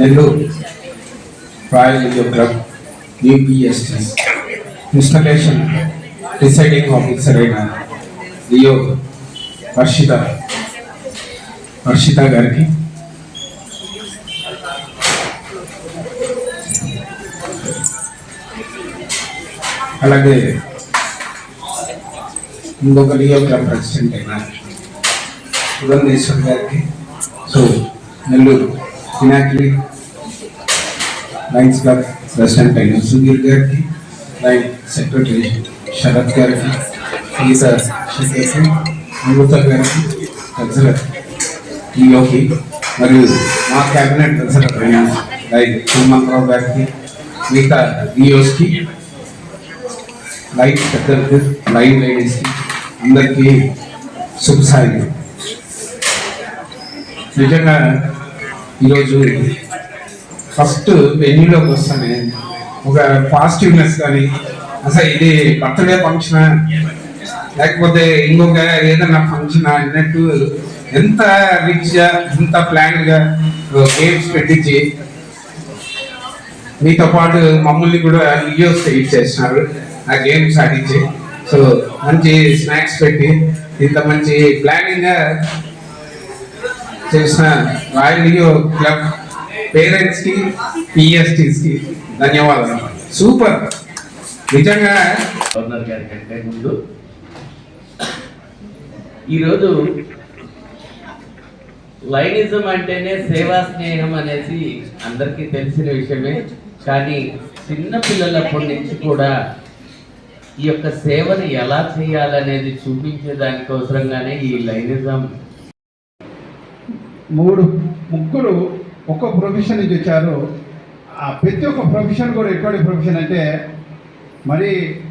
Nellore royal Leo club యూపీఎస్టీ installation deciding officer అయిన Leo Harshita Harshita గారికి. అలాగే ఇంకొక లియో క్లబ్ ప్రెసిడెంట్ అయిన పురంధేశ్వర్ గారికి. So Nellore. Pinakini lions club president అయిన సుధీర్ గారికి లైన్ సెక్రటరీ శరత్ గారికి గీత శేఖర్కి అమృత గారికి కన్సలర్ ఈలోకి మరియు మా క్యాబినెట్ కన్సలర్ అయిన లైన్ హనుమంతరావు గారికి మిగతా ఈఓస్కి లైన్ పెద్దలకు లైన్ లేడీస్కి అందరికీ శుభ సాయం నిజంగా ఈరోజు ఫస్ట్ వెన్యూలోకి వస్తానే. ఒక పాజిటివ్నెస్ కానీ అసలు ఇది బర్త్డే ఫంక్షన్ లేకపోతే ఇంకొక ఏదైనా ఫంక్షన్ అన్నట్టు ఎంత రిచ్గా ఎంత ప్లాన్గా గేమ్స్ పెట్టించి మీతో పాటు మమ్మల్ని కూడా లియోస్ ఇచ్చేసినారు ఆ గేమ్స్ ఆడించి. సో మంచి స్నాక్స్ పెట్టి ఇంత మంచి ప్లానింగ్గా చేసిన రాయల్ లియో క్లబ్ పేరెంట్స్కి పిఎస్టీస్కి ధన్యవాదాలు. సూపర్. నిజంగా గవర్నర్ గారి కంటే ముందు ఈరోజు లైనిజం అంటేనే సేవా స్నేహం అనేసి అందరికీ తెలిసిన విషయమే. కానీ చిన్న పిల్లలప్పటి నుంచి కూడా ఈ యొక్క సేవను ఎలా చేయాలనేది చూపించే దానికోసరంగానే ఈ లైనిజం మూడు ముగ్గురు ఒక్క ప్రొఫెషన్ నుంచి వచ్చారు ఆ ప్రతి ఒక్క ప్రొఫెషన్ కూడా ఎటువంటి ప్రొఫెషన్ అంటే మరి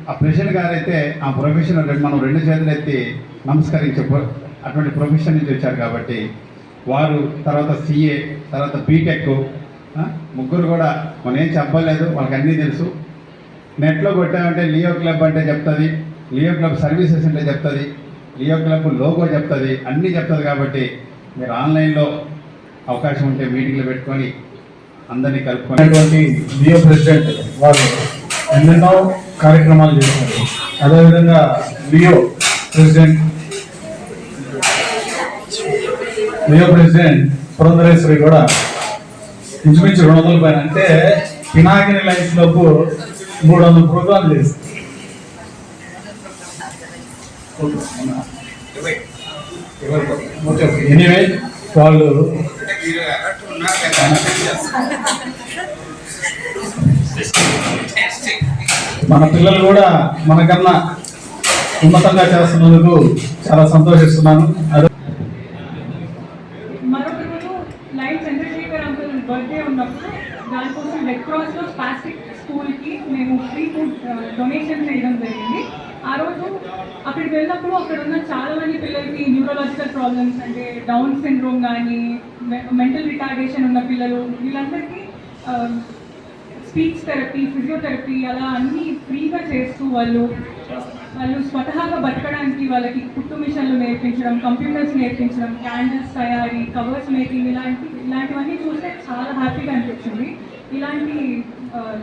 ఆ ప్రెసిడెంట్ గారు అయితే ఆ ప్రొఫెషన్ మనం రెండు చేతులు ఎత్తి నమస్కరించే అటువంటి ప్రొఫెషన్ నుంచి వచ్చారు కాబట్టి వారు తర్వాత సిఏ తర్వాత బీటెక్ ముగ్గురు కూడా మనం ఏం చెప్పలేదు వాళ్ళకి అన్నీ తెలుసు. నెట్లో కొట్టామంటే లియో క్లబ్ అంటే చెప్తుంది లియో క్లబ్ సర్వీసెస్ అంటే చెప్తుంది లియో క్లబ్ లోగో చెప్తుంది అన్నీ చెప్తుంది కాబట్టి మీరు ఆన్లైన్లో అవకాశం ఉంటే మీటింగ్లు పెట్టుకొని అందరినీ కలుపుకునేటువంటి జియో ప్రెసిడెంట్ వారు ఎన్నెన్నో కార్యక్రమాలు చేశారు. అదేవిధంగా Leo president Leo president Purandareshwari కూడా ఇంచుమించు రెండు వందల పైన అంటే పినాకిని లైఫ్ లోపు మూడు వందల ప్రోగ్రాంలు చేస్తారు ఎనీవే వాళ్ళు మన పిల్లలు కూడా మనకన్నా ఉన్నతంగా చేస్తున్నందుకు చాలా సంతోషిస్తున్నాను. అదే దానికోసం రెడ్ క్రాస్లో స్పాసిక్ స్కూల్కి మేము ఫ్రీ ఫుడ్ డొనేషన్ చేయడం జరిగింది. ఆ రోజు అక్కడికి వెళ్ళినప్పుడు అక్కడ ఉన్న చాలా మంది పిల్లలకి న్యూరలాజికల్ ప్రాబ్లమ్స్ అంటే డౌన్ సిండ్రోమ్ కానీ మెంటల్ రిటార్డేషన్ ఉన్న పిల్లలు వీళ్ళందరికీ స్పీచ్ థెరపీ ఫిజియోథెరపీ అలా అన్నీ ఫ్రీగా చేస్తూ వాళ్ళు వాళ్ళు స్వతహాగా బతకడానికి వాళ్ళకి కుట్టు మిషన్లు నేర్పించడం కంప్యూటర్స్ నేర్పించడం క్యాండిల్స్ తయారీ కవర్స్ మేకింగ్ ఇలాంటి ఇలాంటివన్నీ చూస్తే చాలా హ్యాపీగా అనిపించింది. ఇలాంటి uh,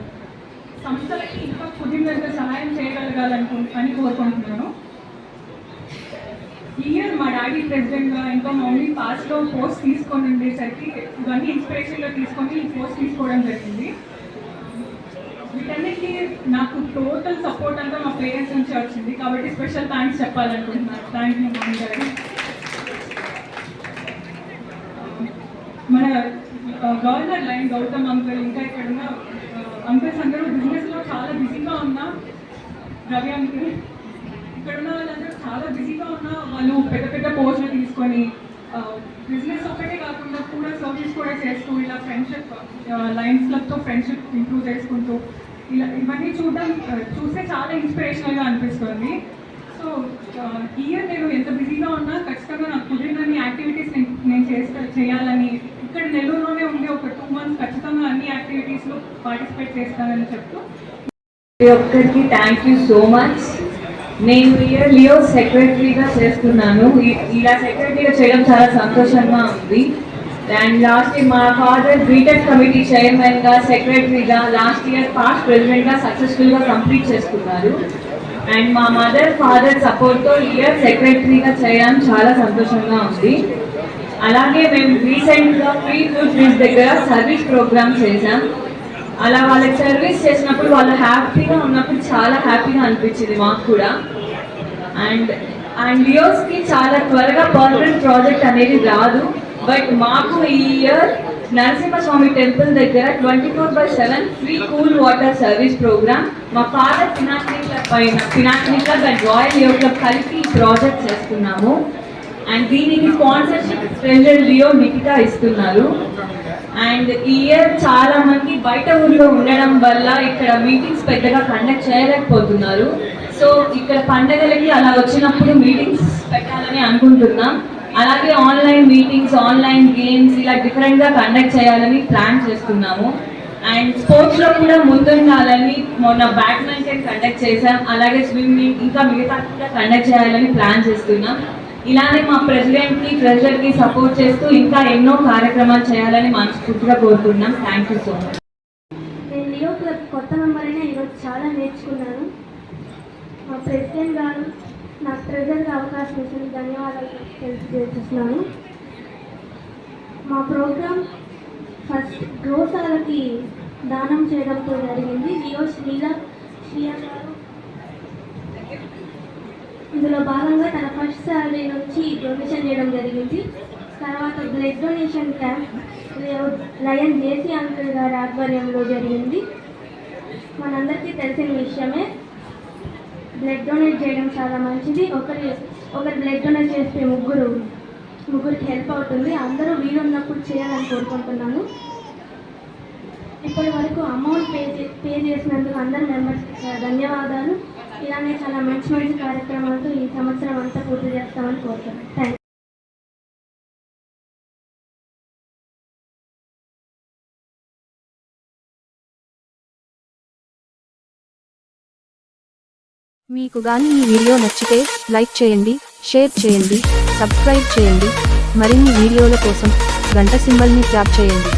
సంస్థలకి ఇంకా కుదిరినంత సహాయం చేయగలగాలనుకు అని కోరుకుంటున్నాను. ఈ ఇయర్ మా డాడీ ప్రెసిడెంట్గా ఇంకా మా మమ్మీ పాస్ట్లో పోస్ట్ తీసుకొని ఉండేసరికి ఇవన్నీ ఇన్స్పిరేషన్లో తీసుకొని ఈ పోస్ట్ తీసుకోవడం జరిగింది. వీటన్నిటికీ నాకు టోటల్ సపోర్ట్ అంతా మా పేరెంట్స్ నుంచి వచ్చింది. కాబట్టి స్పెషల్ థ్యాంక్స్ చెప్పాలనుకుంటున్నాను. థ్యాంక్ యూ మమ్మీ గారు మన గవర్నర్ లైన్ గౌతమ్ అంకుల్ ఇంకా ఇక్కడ ఉన్న అంకుల్స్ అందరూ బిజినెస్లో చాలా బిజీగా ఉన్నా రవి అంకుల్ ఇక్కడ ఉన్న వాళ్ళందరూ చాలా బిజీగా ఉన్నా వాళ్ళు పెద్ద పెద్ద పోస్టులు తీసుకొని బిజినెస్ ఒకటే కాకుండా కూడా సర్వీస్ కూడా చేస్తూ ఇలా ఫ్రెండ్షిప్ లైన్స్ క్లబ్తో ఫ్రెండ్షిప్ ఇంప్రూవ్ చేసుకుంటూ ఇలా ఇవన్నీ చూడడం చూస్తే చాలా ఇన్స్పిరేషనల్గా అనిపిస్తుంది. సో ఇయర్ నేను ఎంత బిజీగా ఉన్నా ఖచ్చితంగా నాకు కుదిరినన్ని యాక్టివిటీస్ నేను చేస్తా చేయాలని ఇక్కడ నెల్లూరులో ఒక టూ మంత్స్ ఖచ్చితంగా అన్ని యాక్టివిటీస్లో పార్టిసిపేట్ చేస్తానని చెప్తూ ప్రతి ఒక్కరికి థ్యాంక్ యూ సో మచ్ నేను ఇయర్ లియో సెక్రటరీగా చేస్తున్నాను. ఇలా సెక్రటరీగా చేయడం చాలా సంతోషంగా ఉంది. అండ్ లాస్ట్ మా ఫాదర్ బీటెక్ కమిటీ చైర్మన్గా సెక్రటరీగా లాస్ట్ ఇయర్ పాస్ట్ ప్రెసిడెంట్గా సక్సెస్ఫుల్గా కంప్లీట్ చేసుకున్నారు. అండ్ మా మదర్ ఫాదర్ సపోర్ట్తో ఇయర్ సెక్రటరీగా చేయడం చాలా సంతోషంగా ఉంది. అలాగే మేము రీసెంట్గా ఫ్రీ ఫుడ్ మీల్స్ దగ్గర సర్వీస్ ప్రోగ్రామ్ చేసాం అలా వాళ్ళకి సర్వీస్ చేసినప్పుడు వాళ్ళు హ్యాపీగా ఉన్నప్పుడు చాలా హ్యాపీగా అనిపించింది మాకు కూడా. అండ్ అండ్ లియోస్కి చాలా త్వరగా పర్మనెంట్ ప్రాజెక్ట్ అనేది రాదు. బట్ మాకు ఈ ఇయర్ నరసింహస్వామి టెంపుల్ దగ్గర twenty four by seven free cool water service program. మా ఫాదర్ పినాక్ని క్లబ్ పైన Pinakini club and royal Leo club కలిపి ఈ ప్రాజెక్ట్ చేస్తున్నాము. అండ్ దీనికి స్పాన్సర్షిప్ ఫ్రెండ్ లియో నికితా ఇస్తున్నారు. అండ్ ఇయర్ చాలా మంది బయట ఊర్లో ఉండడం వల్ల ఇక్కడ మీటింగ్స్ పెద్దగా కండక్ట్ చేయలేకపోతున్నారు. సో ఇక్కడ పండగలకి అలా వచ్చినప్పుడు మీటింగ్స్ పెట్టాలని అనుకుంటున్నాం. అలాగే ఆన్లైన్ మీటింగ్స్ ఆన్లైన్ గేమ్స్ ఇలా డిఫరెంట్గా కండక్ట్ చేయాలని ప్లాన్ చేస్తున్నాము. అండ్ స్పోర్ట్స్లో కూడా ముందుండాలని మొన్న బ్యాడ్మింటన్ కండక్ట్ చేసాం అలాగే స్విమ్మింగ్ ఇంకా మిగతా కూడా కండక్ట్ చేయాలని ప్లాన్ చేస్తున్నాం. ఇలానే మా ప్రెసిడెంట్కి ట్రెజర్కి సపోర్ట్ చేస్తూ ఇంకా ఎన్నో కార్యక్రమాలు చేయాలని మనస్ఫూర్తిగా కోరుకుంటున్నాం. థ్యాంక్ యూ సో మచ్ నేను లియో క్లబ్ కొత్త మెంబర్ అయినా ఈరోజు చాలా నేర్చుకున్నాను. మా ప్రెసిడెంట్ గారు నాకు ట్రెజర్గా అవకాశం ఇచ్చిన ధన్యవాదాలు తెలియజేస్తున్నాను. మా ప్రోగ్రామ్ ఫస్ట్ గోశాలకి దానం చేయడంతో జరిగింది. లియో శ్రీల శ్రీయ గారు ఇందులో భాగంగా తన ఫస్ట్ శాలరీ నుంచి డొనేషన్ చేయడం జరిగింది. తర్వాత blood donation camp lion J C uncle గారి ఆధ్వర్యంలో జరిగింది. మనందరికీ తెలిసిన విషయమే బ్లడ్ డొనేట్ చేయడం చాలా మంచిది. ఒకరి ఒకరు బ్లడ్ డొనేట్ చేస్తే ముగ్గురు ముగ్గురికి హెల్ప్ అవుతుంది. అందరూ వీలున్నప్పుడు చేయాలని కోరుకుంటున్నాను. ఇప్పటి వరకు అమౌంట్ పే చే- పే చేసినందుకు అందరి మెంబర్స్కి ధన్యవాదాలు. ఇలానే చాలా మంచి మంచి కార్యక్రమాలతో ఈ సంవత్సరం అంతా పూర్తి చేస్తామని కోరుతున్నాను థ్యాంక్ మీకు గాని ఈ వీడియో నచ్చితే లైక్ చేయండి షేర్ చేయండి సబ్స్క్రైబ్ చేయండి. మరిన్ని వీడియోల కోసం గంట సింబల్ని ట్యాప్ చేయండి.